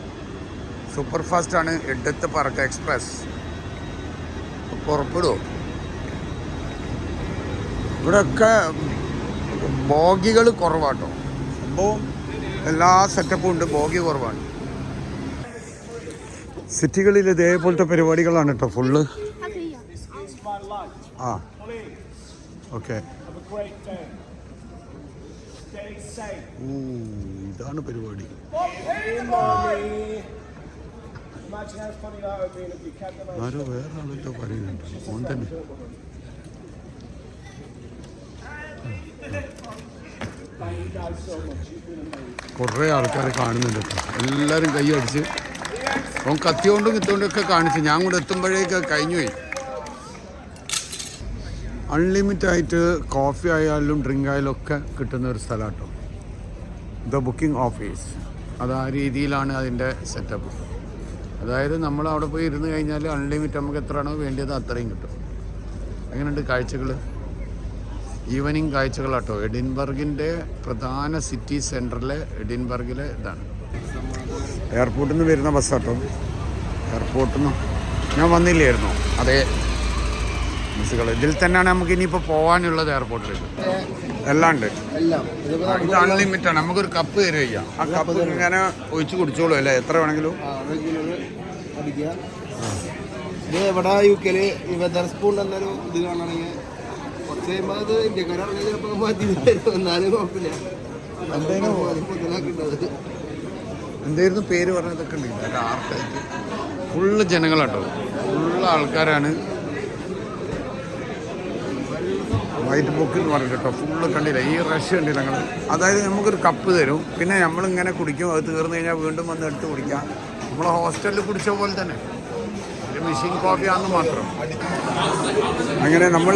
സൂപ്പർ ഫാസ്റ്റ് ആണ് എടുത്ത് പറക്ക എക്സ്പ്രസ്. പുറപ്പെടുമോ ഇവിടെയൊക്കെ ബോഗികൾ കുറവാട്ടോ സംഭവം? എല്ലാ സെറ്റപ്പും ഉണ്ട്. ബോഗി കുറവാണ്. സിറ്റികളിൽ ഇതേപോലത്തെ പരിപാടികളാണ് കേട്ടോ ഫുള്ള്. ആ. ഓക്കെ. Kept പരിപാടി. ആരോ വേറെ പറയുന്നുണ്ട്. ഓൻ തന്നെ. കുറേ ആൾക്കാരെ കാണുന്നുണ്ട് എല്ലാവരും കൈ അടിച്ച് ഓൻ കത്തിയോണ്ടും കിത്തോണ്ടും ഒക്കെ കാണിച്ച്. ഞാൻ കൂടെ എത്തുമ്പോഴേക്ക് കഴിഞ്ഞുപോയി. അൺലിമിറ്റഡ് ആയിട്ട് കോഫി ആയാലും ഡ്രിങ്ക് ആയാലും ഒക്കെ കിട്ടുന്ന ഒരു സ്ഥലം ദ ബുക്കിംഗ് ഓഫീസ് അത് ആ രീതിയിലാണ് അതിന്റെ സെറ്റപ്പ് അതായത് നമ്മൾ അവിടെ പോയി ഇരുന്ന് കഴിഞ്ഞാൽ അൺലിമിറ്റ് നമുക്ക് എത്രയാണോ വേണ്ടിയത് അത്രയും കിട്ടും. എങ്ങനെയുണ്ട് കാഴ്ചകൾ? ഈവനിങ് കാഴ്ചകളാട്ടോ. എഡിൻബർഗിന്റെ പ്രധാന സിറ്റി സെന്ററിലെ എഡിൻബർഗിലെ ഇതാണ്. എയർപോർട്ടിൽ നിന്ന് വരുന്ന ബസ്സാട്ടോ എയർപോർട്ടിൽ നിന്ന് ഞാൻ വന്നില്ലായിരുന്നു. അതേ. ബസ്സുകൾ ഇതിൽ തന്നെയാണ് നമുക്ക് ഇനിയിപ്പോൾ പോകാനുള്ളത് എയർപോർട്ടിലേക്ക് എല്ലാം. ഉണ്ട് ഇത് അൺലിമിറ്റഡ് ആണ്. നമുക്കൊരു കപ്പ് തരിക ആ കപ്പ് ഇങ്ങനെ ഒഴിച്ച് കുടിച്ചോളൂ അല്ലേ? എത്ര വേണമെങ്കിലും. ഇത് ഇവിടെ യു കെയിൽ ഈ വെതർ സ്പൂൺ എന്നൊരു ഇത് കാണണമെങ്കിൽ കുറച്ച് കഴിയുമ്പോൾ അത് ഇന്ത്യക്കാരാണെങ്കിൽ ചിലപ്പോൾ മാറ്റി തരും. എന്നാലും കുഴപ്പമില്ല. അത് മുതലാക്കിയിട്ടത് എന്തായിരുന്നു പേര് പറഞ്ഞതൊക്കെ ഉണ്ട്. ഫുള്ള് ജനങ്ങളാട്ടോ. ഫുള്ള് ആൾക്കാരാണ് വൈറ്റ് ബുക്ക് എന്ന് പറഞ്ഞിട്ട് കേട്ടോ. ഫുള്ള് കണ്ടില്ല? ഈ റഷ് കണ്ടില്ല ഞങ്ങൾ അതായത് നമുക്കൊരു കപ്പ് തരും. പിന്നെ നമ്മളിങ്ങനെ കുടിക്കും. അത് തീർന്നു കഴിഞ്ഞാൽ വീണ്ടും വന്ന് എടുത്ത് കുടിക്കാം. നമ്മൾ ഹോസ്റ്റലിൽ കുടിച്ച പോലെ തന്നെ. മെഷീൻ കോഫി ആണെന്ന് മാത്രം. അങ്ങനെ നമ്മൾ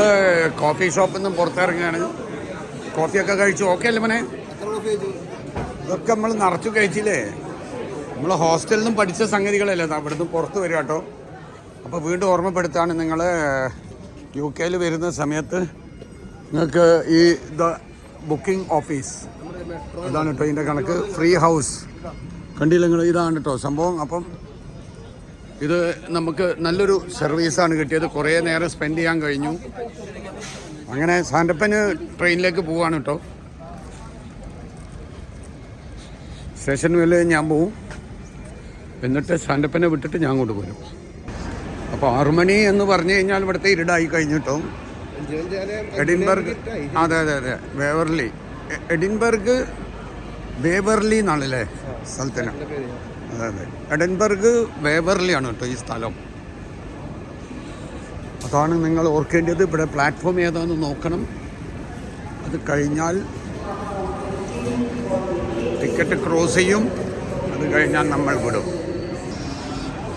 കോഫി ഷോപ്പിൽ നിന്ന് പുറത്തിറങ്ങുകയാണ്. കോഫിയൊക്കെ കഴിച്ചു. ഓക്കെ അല്ലേ മനെ? ഇതൊക്കെ നമ്മൾ നിറച്ചു കഴിച്ചില്ലേ? നമ്മൾ ഹോസ്റ്റലിൽ നിന്നും പഠിച്ച സംഗതികളല്ലേ? അവിടെ നിന്ന് പുറത്ത് വരിക കേട്ടോ. അപ്പോൾ വീണ്ടും ഓർമ്മപ്പെടുത്താണ് നിങ്ങൾ യു കെയിൽ വരുന്ന സമയത്ത് നിങ്ങൾക്ക് ഈ ദ ബുക്കിംഗ് ഓഫീസ് ഇതാണ് കേട്ടോ ഇതിന്റെ കണക്ക് ഫ്രീ ഹൗസ്. കണ്ടില്ല നിങ്ങൾ? ഇതാണ് കേട്ടോ സംഭവം. അപ്പം ഇത് നമുക്ക് നല്ലൊരു സർവീസാണ് കിട്ടിയത്. കുറേ നേരം സ്പെൻഡ് ചെയ്യാൻ കഴിഞ്ഞു. അങ്ങനെ സാൻഡപ്പന് ട്രെയിനിലേക്ക് പോവാണ് കേട്ടോ സ്റ്റേഷൻ വരെ ഞാൻ പോവും. എന്നിട്ട് സാൻഡപ്പനെ വിട്ടിട്ട് ഞാൻ അങ്ങോട്ട് പോരും അപ്പോൾ ആറുമണി എന്ന് പറഞ്ഞു കഴിഞ്ഞാൽ ഇവിടുത്തെ ഇരുടായി കഴിഞ്ഞു കഴിഞ്ഞിട്ടോ എഡിൻബർഗ്. അതെ അതെ അതെ. വേവർലി. എഡിൻബർഗ് വേവർലി എന്നാണല്ലേ സ്ഥലത്തിന്? അതെ അതെ. എഡൻബർഗ് വേവർലി ആണ് കേട്ടോ ഈ സ്ഥലം. അതാണ് നിങ്ങൾ ഓർക്കേണ്ടത്. ഇവിടെ പ്ലാറ്റ്ഫോം ഏതാണെന്ന് നോക്കണം. അത് കഴിഞ്ഞാൽ ടിക്കറ്റ് ക്രോസ് ചെയ്യും. അത് കഴിഞ്ഞാൽ നമ്മൾ വിടും.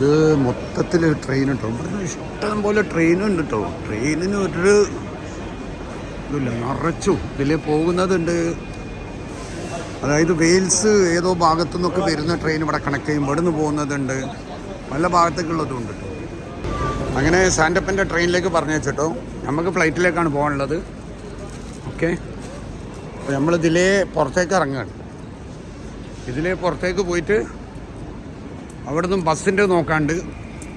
ഇത് മൊത്തത്തിൽ ട്രെയിൻ കേട്ടോ ഇഷ്ടം പോലെ ട്രെയിനുണ്ട് കേട്ടോ ട്രെയിനിന് ഒരു ഇതില്ല നിറച്ചു ഇതിൽ പോകുന്നതുണ്ട്. അതായത് വെയിൽസ് ഏതോ ഭാഗത്തു നിന്നൊക്കെ വരുന്ന ട്രെയിൻ ഇവിടെ കണക്ട് ചെയ്യും. ഇവിടുന്ന് പോകുന്നതുണ്ട്. പല ഭാഗത്തേക്കുള്ളതും ഉണ്ട് അങ്ങനെ സാൻഡപ്പന്റെ ട്രെയിനിലേക്ക് പറഞ്ഞു വെച്ചിട്ടോ. നമുക്ക് ഫ്ലൈറ്റിലേക്കാണ് പോകാനുള്ളത്. ഓക്കെ. നമ്മൾ ഇതിലേ പുറത്തേക്ക് ഇറങ്ങുകയാണ്. ഇതിലേ പുറത്തേക്ക് പോയിട്ട് അവിടെ നിന്നും ബസ്സിന്റെ നോക്കാണ്ട്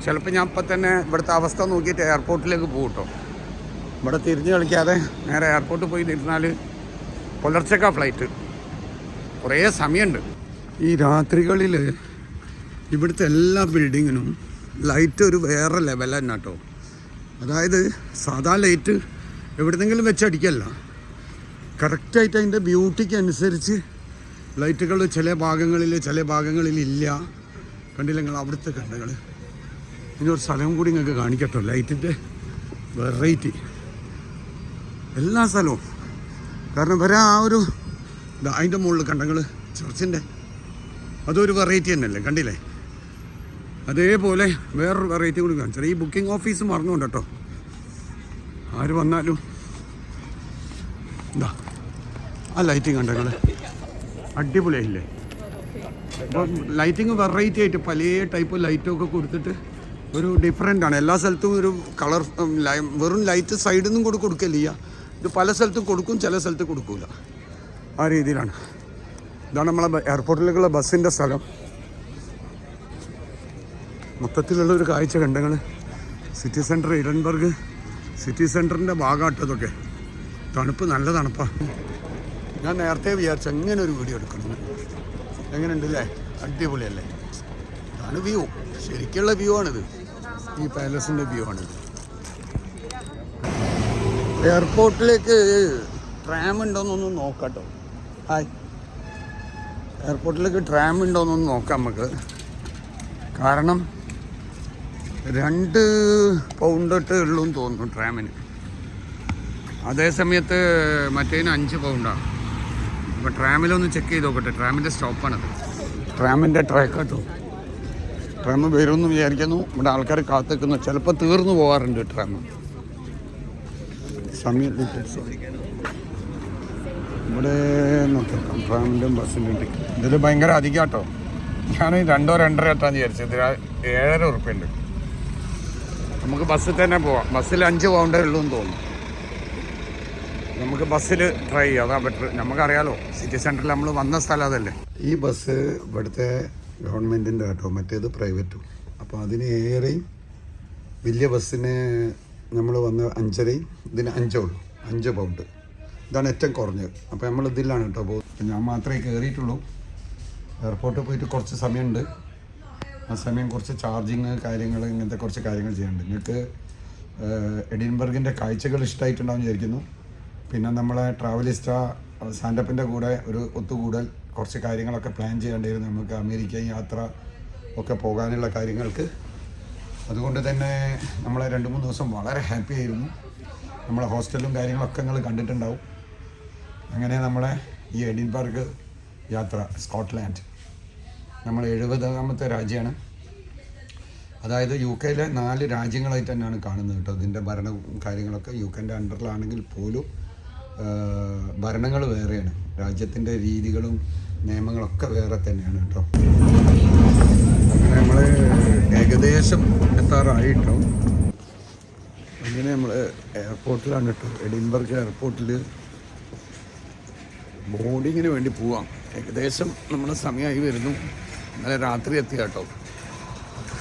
ചിലപ്പോൾ ഞാൻ ഇപ്പം തന്നെ ഇവിടുത്തെ അവസ്ഥ നോക്കിയിട്ട് എയർപോർട്ടിലേക്ക് പോകും കേട്ടോ. ഇവിടെ തിരിഞ്ഞ് കളിക്കാതെ നേരെ എയർപോർട്ടിൽ പോയി നിന്നാൽ പുലർച്ചക്ക ഫ്ലൈറ്റ് കുറേ സമയമുണ്ട്. ഈ രാത്രികളിൽ ഇവിടുത്തെ എല്ലാ ബിൽഡിങ്ങിനും ലൈറ്റ് ഒരു വേറെ ലെവൽ തന്നെ കേട്ടോ. അതായത് സാധാ ലൈറ്റ് എവിടെന്നെങ്കിലും വെച്ചടിക്കല്ല കറക്റ്റായിട്ട് അതിന്റെ ബ്യൂട്ടിക്ക് അനുസരിച്ച് ലൈറ്റുകൾ ചില ഭാഗങ്ങളിൽ ചില ഭാഗങ്ങളിൽ ഇല്ല കണ്ടില്ല നിങ്ങൾ അവിടുത്തെ കണ്ടകൾ ഇനി ഒരു സ്ഥലം കൂടി നിങ്ങൾക്ക് കാണിക്കട്ടോ ലൈറ്റിന്റെ വെറൈറ്റി. എല്ലാ സ്ഥലവും. കാരണം വരെ ആ ഒരു അതിന്റെ മുകളിൽ കണ്ടങ്ങൾ ചർച്ചിന്റെ. അതൊരു വെറൈറ്റി തന്നെയല്ലേ കണ്ടില്ലേ? അതേപോലെ വേറൊരു വെറൈറ്റി കൂടി കാണിച്ചാൽ ഈ ബുക്കിംഗ് ഓഫീസ് മറന്നുകൊണ്ട് കേട്ടോ. ആര് വന്നാലും. എന്താ ആ ലൈറ്റിംഗ് കണ്ടങ്ങൾ അടിപൊളിയായില്ലേ? ലൈറ്റിംഗ് വെറൈറ്റി ആയിട്ട് പല ടൈപ്പ് ലൈറ്റൊക്കെ കൊടുത്തിട്ട് ഒരു ഡിഫറെന്റ് ആണ്. എല്ലാ സ്ഥലത്തും ഒരു കളർ വെറും ലൈറ്റ് സൈഡിൽ നിന്നും കൂടി കൊടുക്കില്ല ഇത് പല സ്ഥലത്തും കൊടുക്കും ചില സ്ഥലത്ത് കൊടുക്കില്ല ആ രീതിയിലാണ്. ഇതാണ് നമ്മളെ എയർപോർട്ടിലേക്കുള്ള ബസ്സിന്റെ സ്ഥലം. മൊത്തത്തിലുള്ള ഒരു കാഴ്ച കണ്ടങ്ങൾ സിറ്റി സെന്റർ ഇഡൻബർഗ് സിറ്റി സെന്ററിന്റെ ഭാഗമാട്ടതൊക്കെ തണുപ്പ് നല്ല തണുപ്പാണ് ഞാൻ നേരത്തെ വിചാരിച്ചു എങ്ങനെ ഒരു വീഡിയോ എടുക്കണം. എങ്ങനെയുണ്ട് അല്ലേ അടിപൊളിയല്ലേ? ഇതാണ് വ്യൂ ശരിക്കുള്ള വ്യൂ ആണിത്. ഈ പാലസിന്റെ വ്യൂ ആണിത്. എയർപോർട്ടിലേക്ക് ട്രാം ഉണ്ടോയെന്നൊന്ന് നോക്കാട്ടോ. ഹായ് എയർപോർട്ടിലേക്ക് ട്രാം ഉണ്ടോയെന്നൊന്ന് നോക്കാം നമുക്ക്. കാരണം രണ്ട് പൗണ്ടൊട്ട് ഉള്ളൂ എന്ന് തോന്നുന്നു ട്രാമിന് അതേ സമയത്ത് മറ്റേതിന് അഞ്ച് പൗണ്ടാണ് അപ്പോൾ ട്രാമിലൊന്ന് ചെക്ക് ചെയ്ത് നോക്കട്ടെ. ട്രാമിന്റെ സ്റ്റോപ്പാണത് ട്രാമിന്റെ ട്രാക്ക് കേട്ടോ. ട്രാം വരുമെന്ന് വിചാരിക്കുന്നു. ഇവിടെ ആൾക്കാർ കാത്തിക്കുന്നു ചിലപ്പോൾ തീർന്നു പോകാറുണ്ട് ട്രാം. സമയം ഇവിടെ നോക്കാം ട്രാമിന്റെ ബസ്സിന്റെ ഇതിൽ ഭയങ്കര അധികം കേട്ടോ ഞാൻ രണ്ടോ രണ്ടര എത്താന്ന് വിചാരിച്ചത് ഇതിൽ ഏഴര ഉറുപ്പ്യുണ്ട് നമുക്ക് ബസ്സിൽ തന്നെ പോവാം. ബസ്സിൽ അഞ്ച് പൗണ്ടേ ഉള്ളൂ എന്ന് തോന്നുന്നു. നമുക്ക് ബസ്സിൽ ട്രൈ ചെയ്യാം. അതാ ബെറ്റർ നമുക്കറിയാലോ സിറ്റി സെന്ററിൽ നമ്മൾ വന്ന സ്ഥലം അതല്ലേ. ഈ ബസ് ഇവിടുത്തെ ഗവൺമെന്റിന്റെ കേട്ടോ മറ്റേത് പ്രൈവറ്റും അപ്പോൾ അതിന് ഏറെയും വലിയ ബസ്സിന് നമ്മൾ വന്ന അഞ്ചരയും ഇതിന് അഞ്ചേ ഉള്ളൂ. അഞ്ച് പൗണ്ട് ഇതാണ് ഏറ്റവും കുറഞ്ഞത്. അപ്പോൾ നമ്മൾ ഇതിലാണ് കേട്ടോ പോകുന്നത്. ഞാൻ മാത്രമേ കയറിയിട്ടുള്ളൂ എയർപോർട്ടിൽ പോയിട്ട് കുറച്ച് സമയമുണ്ട്. ആ സമയം കുറച്ച് ചാർജിങ് കാര്യങ്ങൾ ഇങ്ങനത്തെ കുറച്ച് കാര്യങ്ങൾ ചെയ്യാനുണ്ട്. നിങ്ങൾക്ക് എഡിൻബർഗിന്റെ കാഴ്ചകൾ ഇഷ്ടമായിട്ടുണ്ടാവും വിചാരിക്കുന്നു. പിന്നെ നമ്മളെ ട്രാവലിസ്റ്റ സാൻഡപ്പിന്റെ കൂടെ ഒരു ഒത്തുകൂടൽ കുറച്ച് കാര്യങ്ങളൊക്കെ പ്ലാൻ ചെയ്യേണ്ടിയിരുന്നു. നമുക്ക് അമേരിക്ക യാത്ര ഒക്കെ പോകാനുള്ള കാര്യങ്ങൾക്ക്. അതുകൊണ്ട് തന്നെ നമ്മളെ രണ്ട് മൂന്ന് ദിവസം വളരെ ഹാപ്പി ആയിരുന്നു. നമ്മളെ ഹോസ്റ്റലും കാര്യങ്ങളൊക്കെ നിങ്ങൾ കണ്ടിട്ടുണ്ടാവും. അങ്ങനെ നമ്മളെ ഈ എഡിൻബർഗ് യാത്ര സ്കോട്ട്ലാൻഡ്. നമ്മൾ എഴുപതാമത്തെ രാജ്യമാണ്. അതായത് യു കെയിലെ നാല് രാജ്യങ്ങളായിട്ട് തന്നെയാണ് കാണുന്നത് കേട്ടോ. ഇതിന്റെ ഭരണവും കാര്യങ്ങളൊക്കെ യു കെന്റെ അണ്ടറിലാണെങ്കിൽ പോലും ഭരണങ്ങൾ വേറെയാണ്. രാജ്യത്തിന്റെ രീതികളും നിയമങ്ങളൊക്കെ വേറെ തന്നെയാണ് കേട്ടോ. നമ്മൾ ഏകദേശം എത്താറായിട്ടോ. അങ്ങനെ നമ്മൾ എയർപോർട്ടിലാണ് കേട്ടോ. എഡിൻബർഗ് എയർപോർട്ടിൽ ബോർഡിങ്ങിന് വേണ്ടി പോവാം. ഏകദേശം നമ്മൾ സമയമായി വരുന്നു. ഇന്നലെ രാത്രി എത്തി കേട്ടോ.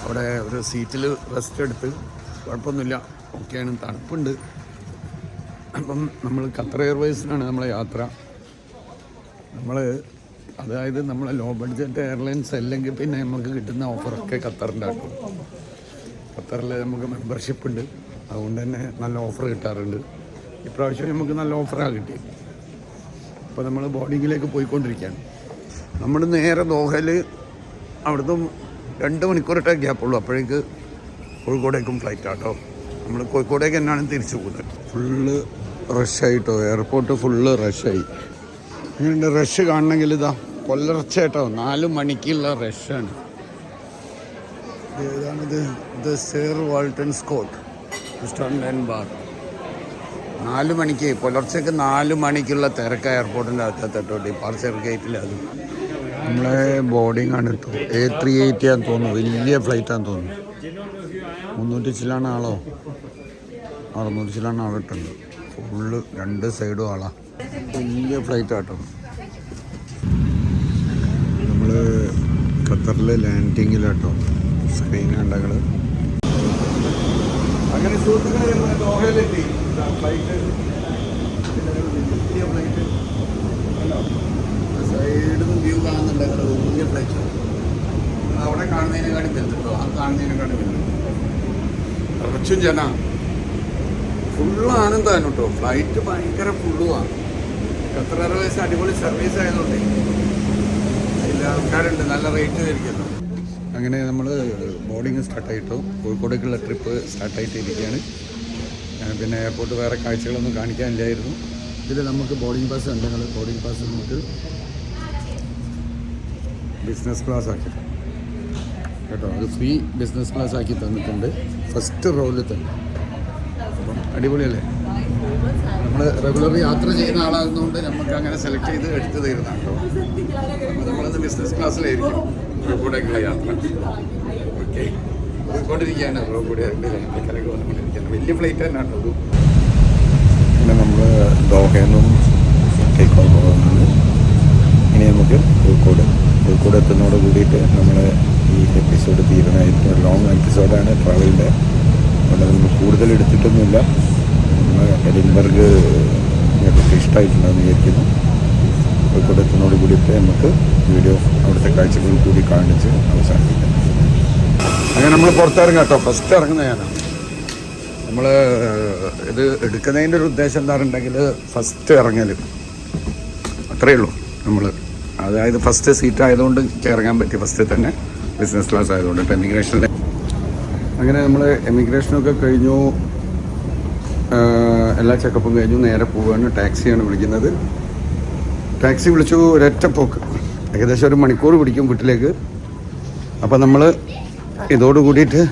അവിടെ ഒരു സീറ്റിൽ റെസ്റ്റ് എടുത്ത് കുഴപ്പമൊന്നുമില്ല. ഓക്കെയാണ് തണുപ്പുണ്ട്. അപ്പം നമ്മൾ ഖത്തർ എയർവേസിനാണ് നമ്മളെ യാത്ര. നമ്മൾ അതായത് നമ്മളെ ലോ ബഡ്ജറ്റ് എയർലൈൻസ് അല്ലെങ്കിൽ പിന്നെ നമുക്ക് കിട്ടുന്ന ഓഫറൊക്കെ ഖത്തറിന്റെ ആക്കും ഖത്തറിൽ നമുക്ക് മെമ്പർഷിപ്പ് ഉണ്ട് അതുകൊണ്ട് തന്നെ നല്ല ഓഫർ കിട്ടാറുണ്ട്. ഇപ്രാവശ്യം നമുക്ക് നല്ല ഓഫറാണ് കിട്ടി. അപ്പോൾ നമ്മൾ ബോർഡിങ്ങിലേക്ക് പോയിക്കൊണ്ടിരിക്കുകയാണ്. നമ്മൾ നേരെ ദോഹയിൽ അവിടുന്ന് രണ്ട് മണിക്കൂറിട്ടേ ഗ്യാപ്പുള്ളൂ. അപ്പോഴേക്ക് കോഴിക്കോടേക്കും ഫ്ലൈറ്റ് ആട്ടോ നമ്മൾ കോഴിക്കോടേക്ക് തന്നെയാണ് തിരിച്ചു പോകുന്നത്. ഫുള്ള് റഷായിട്ടോ എയർപോർട്ട് ഫുള്ള് റഷായി ഇങ്ങനെ റഷ് കാണണമെങ്കിൽ ഇതാ കൊല്ലർച്ചേട്ടോ നാല് മണിക്കുള്ള റഷാണ് ഏതാണിത് the Sir Walter Scott restaurant and bar നാല് മണിക്ക് പുലർച്ചയ്ക്ക് നാല് മണിക്കുള്ള തിരക്ക് എയർപോർട്ടിന്റെ അകത്തെത്തോ ഡിപ്പാർച്ചർ ഗേറ്റിലത് നമ്മളെ ബോർഡിംഗ് ആണ് എ ത്രീ എയ്റ്റി ആണെന്ന് തോന്നുന്നു. വലിയ ഫ്ലൈറ്റാന്ന് തോന്നുന്നു. മുന്നൂറ്റി ചില്ലാണ് ആളോ? അറുന്നൂറ്റി അവിടെ ആളിട്ടുണ്ട് ഫുള്ള് രണ്ട് സൈഡും ആളാ. വലിയ ഫ്ലൈറ്റ് ആട്ടോ. നമ്മൾ ഖത്തറിലെ ലാൻഡിങ്ങിലാട്ടോ സ്ക്രീൻ കണ്ടകൾ അങ്ങനെ ഫ്ലൈറ്റ് ഫ്ലൈറ്റ് ഫ്ലൈറ്റ് അവിടെ കാണുന്നതിനെക്കാട്ടി വലുതുണ്ടോ ആ കാണുന്നതിനെക്കാട്ടി വലുത്. കുറച്ചും ജന. ഫുള്ളാണ് ആനന്ദമാണ് കേട്ടോ ഫ്ലൈറ്റ് ഭയങ്കര ഫുള്ളുമാണ് ഖത്തർ എയർവേസ് അടിപൊളി സർവീസ് ആയതുകൊണ്ട്. അതിൽ ആൾക്കാരുണ്ട് നല്ല റേറ്റ് ആയിരിക്കുമല്ലോ അങ്ങനെ നമ്മൾ ബോർഡിങ് സ്റ്റാർട്ടായിട്ടു കോഴിക്കോടേക്കുള്ള ട്രിപ്പ് സ്റ്റാർട്ടായിട്ടിരിക്കുകയാണ് പിന്നെ എയർപോർട്ട് വേറെ കാഴ്ചകളൊന്നും കാണിക്കാനില്ലായിരുന്നു. ഇതിൽ നമുക്ക് ബോർഡിംഗ് പാസ് ഉണ്ടെങ്കിൽ ബോർഡിംഗ് പാസ് നമുക്ക് ബിസിനസ് ക്ലാസ് ആക്കി കേട്ടോ? അത് ഫ്രീ ബിസിനസ് ക്ലാസ് ആക്കി തന്നിട്ടുണ്ട്. ഫസ്റ്റ് റോളിൽ തന്നെ. അപ്പം അടിപൊളിയല്ലേ? നമ്മൾ റെഗുലർ യാത്ര ചെയ്യുന്ന ആളാകുന്നതുകൊണ്ട് നമുക്ക് അങ്ങനെ സെലക്ട് ചെയ്ത് എടുത്തു തരുന്ന കേട്ടോ അപ്പോൾ നമ്മളത് ബിസിനസ് ക്ലാസ്സിലായിരിക്കും റോബോട്ടേക്കുള്ള യാത്ര. ഓക്കെ പോയിക്കൊണ്ടിരിക്കുകയാണ്. കോഴിക്കോട് കരക്ക് വലിയ ഫ്ലൈറ്റ് തന്നെ കേട്ടോ ഇത് പിന്നെ നമ്മൾ ദോഹയിൽ നിന്നും ടേക്ക് പോകുന്നത്. ഇനി നമുക്ക് കോഴിക്കോട് കോഴിക്കോട് എത്തുന്നതോട് കൂടിയിട്ട് നമ്മൾ ഈ എപ്പിസോഡ് തീരുന്നതായിരിക്കും. ഒരു ലോങ് എപ്പിസോഡാണ് ട്രാവലിന്റെ നമ്മൾ കൂടുതൽ എടുത്തിട്ടൊന്നുമില്ല. എഡിൻബർഗ് ഞങ്ങൾക്ക് ഇഷ്ടമായിട്ടുണ്ടെന്ന് വിചാരിക്കുന്നു. കോഴിക്കോട് കൂടിയിട്ട് നമുക്ക് വീഡിയോ അവിടുത്തെ കാഴ്ചകൾ കൂടി കാണിച്ച് അവസാനിപ്പിക്കാം. അങ്ങനെ നമ്മൾ പുറത്തിറങ്ങാം കേട്ടോ. ഫസ്റ്റ് ഇറങ്ങുന്ന ഞാനാണ് നമ്മൾ ഇത് എടുക്കുന്നതിന്റെ ഒരു ഉദ്ദേശം എന്താ പറയുണ്ടെങ്കിൽ ഫസ്റ്റ് ഇറങ്ങൽ. അത്രയേ ഉള്ളൂ നമ്മൾ അതായത് ഫസ്റ്റ് സീറ്റ് ആയതുകൊണ്ട് ഇറങ്ങാൻ പറ്റി ഫസ്റ്റ് തന്നെ ബിസിനസ് ക്ലാസ് ആയതുകൊണ്ട് ഇപ്പം എമിഗ്രേഷനിലെ അങ്ങനെ നമ്മൾ എമിഗ്രേഷനൊക്കെ കഴിഞ്ഞു. എല്ലാ ചെക്കപ്പും കഴിഞ്ഞു. നേരെ പോവുകയാണ് ടാക്സിയാണ് വിളിക്കുന്നത്. ടാക്സി വിളിച്ചു ഒരൊറ്റ പോക്ക് ഏകദേശം ഒരു മണിക്കൂർ പിടിക്കും വീട്ടിലേക്ക്. അപ്പോൾ നമ്മൾ ഇതോട് കൂടിയിട്ട്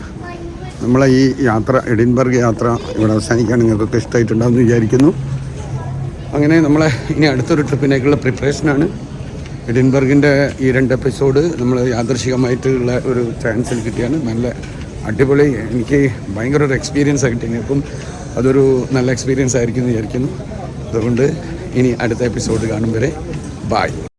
നമ്മളെ ഈ യാത്ര എഡിൻബർഗ് യാത്ര ഇവിടെ അവസാനിക്കാൻ നിങ്ങൾക്കൊക്കെ ഇഷ്ടമായിട്ടുണ്ടാവും എന്ന് വിചാരിക്കുന്നു. അങ്ങനെ നമ്മളെ ഇനി അടുത്തൊരു ട്രിപ്പിനേക്കുള്ള പ്രിപ്പറേഷനാണ് എഡിൻബർഗിന്റെ ഈ രണ്ട് എപ്പിസോഡ് നമ്മൾ യാദർശികമായിട്ടുള്ള ഒരു ചാൻസിൽ കിട്ടിയാണ്. നല്ല അടിപൊളി. എനിക്ക് ഭയങ്കര ഒരു എക്സ്പീരിയൻസ് ആയിട്ട് അപ്പം അതൊരു നല്ല എക്സ്പീരിയൻസ് ആയിരിക്കും എന്ന് വിചാരിക്കുന്നു. അതുകൊണ്ട് ഇനി അടുത്ത എപ്പിസോഡ് കാണും വരെ. ബായ്